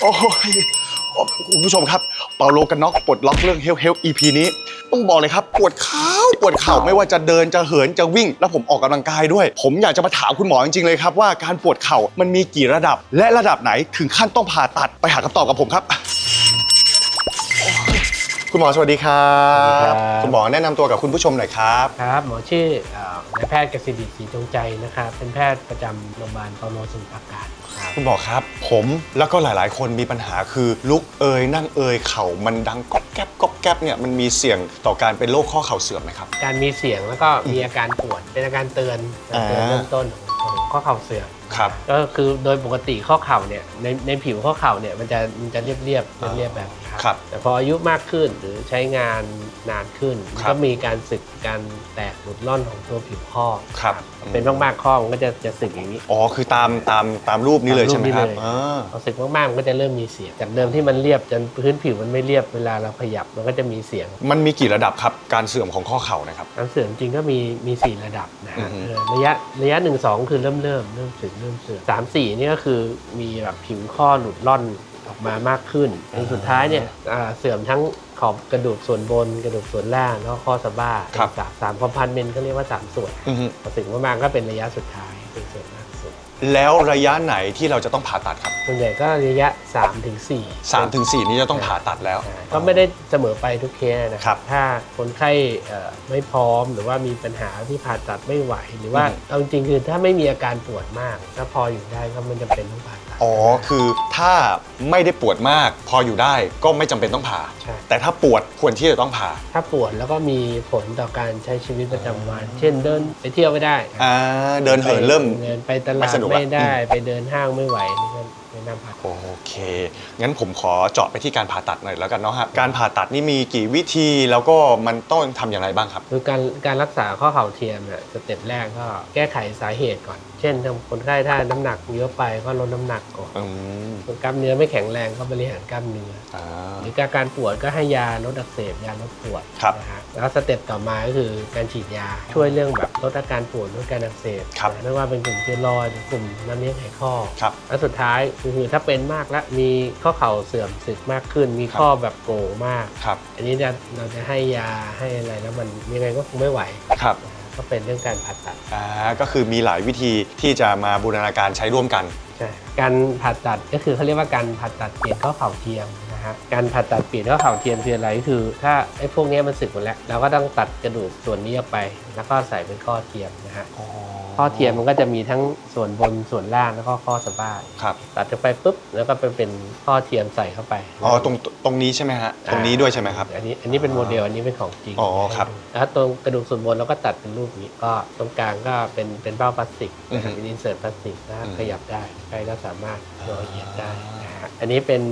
โอ้ยโอ้คุณผู้ชมครับ เปาโลกันน็อกปลดล็อกเรื่องเฮลเฮล EP นี้ ต้องบอกเลยครับ ปวดเข่าปวดเข่าไม่ว่าจะเดินจะเหินจะวิ่ง แล้วผมออกกำลังกายด้วย ผมอยากจะมาถามคุณหมอจริงๆเลยครับว่าการปวดเข่ามันมีกี่ระดับ และระดับไหนถึงขั้นต้องผ่าตัดไปหาคำตอบกับผมครับ คุณหมอสวัสดีครัสวัสดีครับบคุณหมอแนะนำตัวกับคุณผู้ชมหน่อยครับครับหมอชื่อเอ่อนายแพทย์กสิดิศรีจงใจนะครับเป็นแพทย์ประจำโรงพยาบาลเปาโลสมุทรปราการ ครับคุณหมอครับ ผมแล้วก็หลายๆ คนมีปัญหาคือลุกเอยนั่งเอยเข่ามันดังก๊อบแก๊บก๊อบแก๊บเนี่ยมันมีเสี่ยงต่อการเป็นโรคข้อเข่าเสื่อมไหมครับ การมีเสียงแล้วก็มีอาการปวดเป็นอาการเตือนเตือนอ่าเริ่มต้นของข้อเข่าเสื่อม ครับ ก็คือโดยปกติข้อเข่าเนี่ยในในผิวข้อเข่าเนี่ยมันจะมันจะเรียบเรียบๆเรียบๆแบบนี้ครับ แต่พออายุมากขึ้นหรือใช้งานนานขึ้น ครับ ก็มีการสึกการแตกหลุดล่อนของตัวผิวข้อ ครับเป็นมากๆข้อมันก็จะจะสึกอย่างนี้ อ๋อคือตามตามตามรูปนี้เลยใช่ไหมครับตามรูปนี้เลย อ่าพอสึกมากๆมันก็จะเริ่มมีเสียงจากเดิมที่มันเรียบจนพื้นผิวมันไม่เรียบเวลาเราขยับมันก็จะมีเสียง มันมีกี่ระดับครับการเสื่อมของข้อเข่านะครับการเสื่อมจริงก็มีมีสี่ระดับนะอืฮะอฮึ เออระยะระยะหนึ่งสองคือเริ่มเริ่มเริ่มสึกเริ่มเสื่อม สามสี่นี่ก็คือมีแบบผิวข้อหลุดล่อนออกมามากขึ้นจนสุดท้ายเนี่ยอ่าเสื่อมทั้งขอบกระดูกส่วนบน กระดูกส่วนล่างแล้วก็ข้อสะบ้าครับ สามสามคอมพันเมนต์ก็เรียกว่าสามส่วนอือฮึ พอสึกมากๆก็เป็นระยะสุดท้ายเป็นส่วนมากสุด แล้วระยะไหนที่เราจะต้องผ่าตัดครับส่วนใหญ่ก็ระยะ3-4ถึง4สามถึงสี่นี้จะต้องผ่าตัดแล้ว ก็ไม่ได้เสมอไปทุกเคสนะครับ ถ้าคนไข้เอ่อไม่พร้อมหรือว่ามีปัญหาที่ผ่าตัดไม่ไหว หรือว่าอืมเอาจริงๆคือถ้าไม่มีอาการปวดมาก ถ้าพออยู่ได้ก็ไม่จำเป็นต้องผ่าตัด อ๋อ คือถ้าไม่ได้ปวดมาก พออยู่ได้ก็ไม่จำเป็นต้องผ่า ใช่ แต่ถ้าปวดควรที่จะต้องผ่าถ้าปวดแล้วก็มีผลต่อการใช้ชีวิตประจำวัน เช่นเดินไปเที่ยวไม่ได้อ่าเดินเหินเริ่ม เดินไปตไม่ลาดสะดวกละ ไม่ได้ ไปเดินห้างไม่ไหวนี่ก็ ไม่น่าผ่าตัดโอเค งั้นผมขอเจาะไปที่การผ่าตัดหน่อยแล้วกันเนาะครับ การผ่าตัดนี่มีกี่วิธีแล้วก็มันต้องทำอย่างไรบ้างครับ คือการการรักษาข้อเข่าเทียมเนี่ยสเต็ปแรกก็แก้ไขสาเหตุก่อน เช่นถ้าคนไข้ถ้าน้ำหนักเยอะไปก็ลดน้ำหนักก่อนอืมกล้ามเนื้อไม่แข็งแรงก็บริหารกล้ามเนื้อ อ่า หรือการปวดก็ให้ยาลดอักเสบยาลดปวดครับนะฮะแล้วสเต็ปต่อมาก็คือการฉีดยาช่วยเรื่องแบบลดอาการปวดลดการอักเสบครับไม่ว่าเป็นกลุ่มสเตียรอยด์หรือกลุ่มน้ำเลี้ยงไขข้อ ครับ แล้วสุดท้ายคือถ้าเป็นมากแล้วมีข้อเข่าเสื่อมสึกมากขึ้น มีครับข้อแบบโก่งมาก ครับ อันนี้จะเราจะให้ยาให้อะไรแล้วมันยังไงก็คงไม่ไหว ครับนะฮะก็เป็นเรื่องการผ่าตัดอ่าก็คือมีหลายวิธีที่จะมาบูรณาการใช้ร่วมกัน ใช่การผ่าตัดก็คือเขาเรียกว่าการผ่าตัดเปลี่ยนข้อเข่าเทียมนะฮะการผ่าตัดเปลี่ยนข้อเข่าเทียมคืออะไรก็คือ ถ้าไอ้พวกเนี้ยมันสึกหมดแล้วเราก็ต้องตัดกระดูกส่วนนี้ออกไป แล้วก็ใส่เป็นข้อเทียมนะฮะ ข้อเทียมมันก็จะมีทั้งส่วนบนส่วนล่างแล้วก็ข้อสะบ้าครับตัดออกไปปุ๊บแล้วก็เป็นเป็นข้อเทียมใส่เข้าไปอ๋อตรงตรงนี้ใช่ไหมฮะตรงนี้ด้วยใช่ไหมครับ อันนี้อันนี้เป็นโมเดลอันนี้เป็นของจริงอ๋อครับแล้วตรงกระดูกส่วนบนเราก็ตัดเป็นรูปนี้ก็ตรงกลางก็เป็นเป็นเบ้าพลาสติกอือฮึเป็นอินเสิร์ตพลาสติกนะอืมขยับได้ใครก็สามารถโยนเหยียดได้นะฮะอันนี้เป็น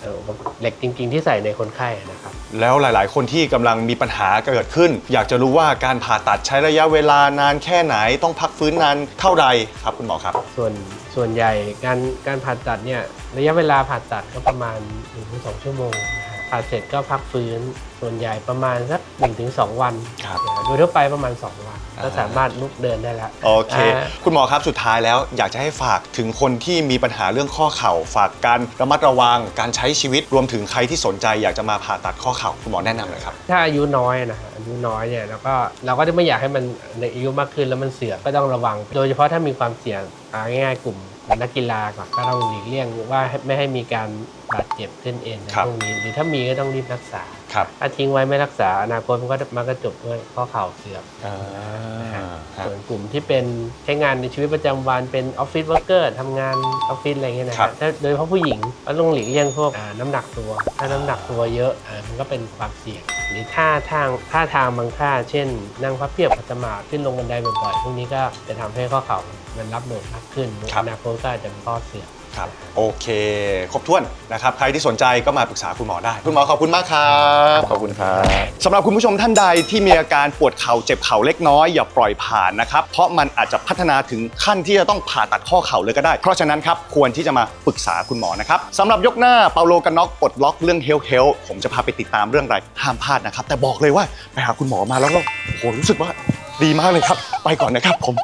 เอ่อเหล็กจริง ๆ ที่ใส่ในคนไข้นะครับ แล้วหลาย ๆ คนที่กำลังมีปัญหาเกิดขึ้น อยากจะรู้ว่าการผ่าตัดใช้ระยะเวลานานแค่ไหนต้องพักฟื้นนานเท่าใดครับคุณหมอครับ ส่วนส่วนใหญ่การการผ่าตัดเนี่ยระยะเวลาผ่าตัดก็ประมาณ 1-2 ชั่วโมงนะฮะผ่าเสร็จก็พักฟื้นส่วนใหญ่ประมาณสัก1-2 วันครับนะฮะโดยทั่วไปประมาณ 2 วัน ก็อ่าสามารถลุกเดินได้แล้วโอเคอ่าคุณหมอครับสุดท้ายแล้วอยากจะให้ฝากถึงคนที่มีปัญหาเรื่องข้อเข่า ฝากการระมัดระวังการใช้ชีวิตรวมถึงใครที่สนใจ อยากจะมาผ่าตัดข้อเข่าคุณหมอแนะนำเลยครับ ถ้าอายุน้อยนะฮะอายุน้อยเนี่ยเราก็เราก็จะไม่อยากให้มันในอายุมากขึ้นแล้วมันเสื่อมก็ต้องระวัง โดยเฉพาะถ้ามีความเสี่ยง เอาง่ายๆกลุ่มนักกีฬาก่อนก็ต้องหลีกเลี่ยงว่าไม่ให้มีการบาดเจ็บเส้นเอ็นในครับพวกนี้หรือถ้ามีก็ต้องรีบรักษา ครับ ถ้าทิ้งไว้ไม่รักษาอนาคตมันก็มันก็จบด้วยข้อเข่าเสื่อม อ่า ครับ ส่วนกลุ่มที่เป็นใช้งานในชีวิตประจำวันเป็นออฟฟิศเวิร์กเกอร์ทำงานออฟฟิศอะไรเงี้ยนะครัฮะบถ้าโดยเฉพาะผู้หญิงก็ต้องหลีกเลี่ยงพวกอ่าน้ำหนักตัว ถ้าน้ำหนักตัวเยอะอ่ามันก็เป็นความเสี่ยง หรือท่าทางท่าทางบางท่า เช่น นั่งพับเพียบขัดสมาธิขึ้นลงบันไดบ่อยๆพวกนี้ก็จะทำให้ข้อเข่ามันรับโหลดมากขึ้นครับ อนาคตก็อาจจะเป็นข้อเสื่อม ครับโอเค ครบถ้วนนะครับใครที่สนใจก็มาปรึกษาคุณหมอได้ คุณหมอขอบคุณมากครับขอบคุณครับสำหรับคุณผู้ชมท่านใดที่มีอาการปวดเข่าเจ็บเข่าเล็กน้อยอย่าปล่อยผ่านนะครับเพราะมันอาจจะพัฒนาถึงขั้นที่จะต้องผ่าตัดข้อเข่าเลยก็ได้ เพราะฉะนั้นครับควรที่จะมาปรึกษาคุณหมอนะครับสำหรับยกหน้าเปาโลกันน็อกปลดล็อกเรื่องเฮลเฮลผมจะพาไปติดตามเรื่องอะไรห้ามพลาดนะครับ แต่บอกเลยว่าไปหาคุณหมอมาแล้วก็โอ้โหรู้สึกว่าดีมากเลยครับ ไปก่อนนะครับผม